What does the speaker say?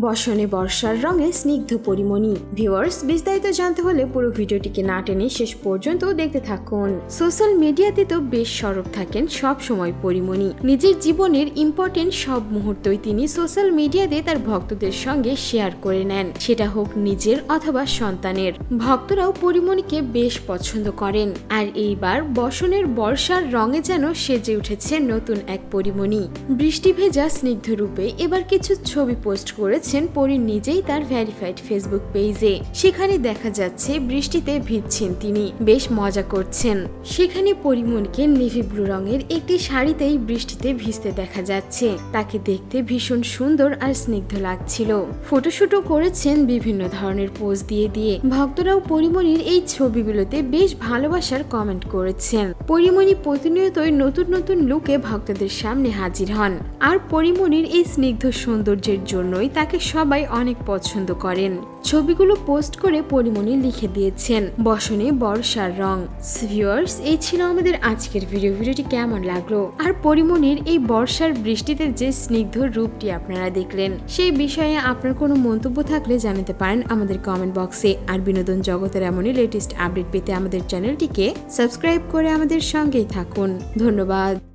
বসনে বর্ষার রঙে স্নিগ্ধ পরিমণি। ভিউয়ার্স বিস্তারিত জানতে হলে পুরো ভিডিওটিকে না টেনে শেষ পর্যন্ত দেখতে থাকুন। সোশ্যাল মিডিয়াতে তো বেশ সরব থাকেন সব সময় পরিমণি। নিজের জীবনের ইম্পর্টেন্ট সব মুহূর্তই তিনি সোশ্যাল মিডিয়াতে তার ভক্তদের সঙ্গে শেয়ার করে নেন। সেটা হোক নিজের অথবা সন্তানের। ভক্তরাও পরিমণিকে বেশ পছন্দ করেন। আর এইবার বসনের বর্ষার রঙে যেন সেজে উঠেছে নতুন এক পরিমণি। বৃষ্টি ভেজা স্নিগ্ধ রূপে এবার কিছু ছবি পোস্ট করেছেন পরি নিজেই তার ভ্যারিফাইড ফেসবুক পেজে সেখানে দেখা যাচ্ছে বৃষ্টিতে ভিজছেন তিনি। বেশ মজা করছেন। সেখানে পরিমণকে নেভি ব্লু রঙের একটি শাড়িতেই বৃষ্টিতে ভিজতে দেখা যাচ্ছে। তাকে দেখতে ভীষণ সুন্দর আর স্নিগ্ধ লাগছিল। ফটোশুটও করেছেন বিভিন্ন ধরনের পোজ দিয়ে দিয়ে। ভক্তরাও পরিমণির এই ছবিগুলোতে বেশ ভালোবাসার কমেন্ট করেছেন। পরিমণি প্রতিনিয়তই নতুন নতুন লুকে ভক্তদের সামনে হাজির হন। আর পরিমণির এই স্নিগ্ধ সৌন্দর্যের জন্যই তাকে সবাই অনেক পছন্দ করেন। ছবিগুলো পোস্ট করে পরিমণি লিখে দিয়েছেন, বসনে বর্ষার রং। ভিউয়ার্স এই ছিল আমাদের আজকের ভিডিও ভিডিওটি কেমন লাগল? আর পরিমণির এই বর্ষার বৃষ্টিতে যে স্নিগ্ধ রূপটি আপনারা দেখলেন, সেই বিষয়ে আপনার কোনো মন্তব্য থাকলে জানাতে পারেন আমাদের কমেন্ট বক্সে আর বিনোদন জগতের এমনই লেটেস্ট আপডেট পেতে আমাদের চ্যানেলটিকে সাবস্ক্রাইব করে আমাদের সঙ্গেই থাকুন। ধন্যবাদ।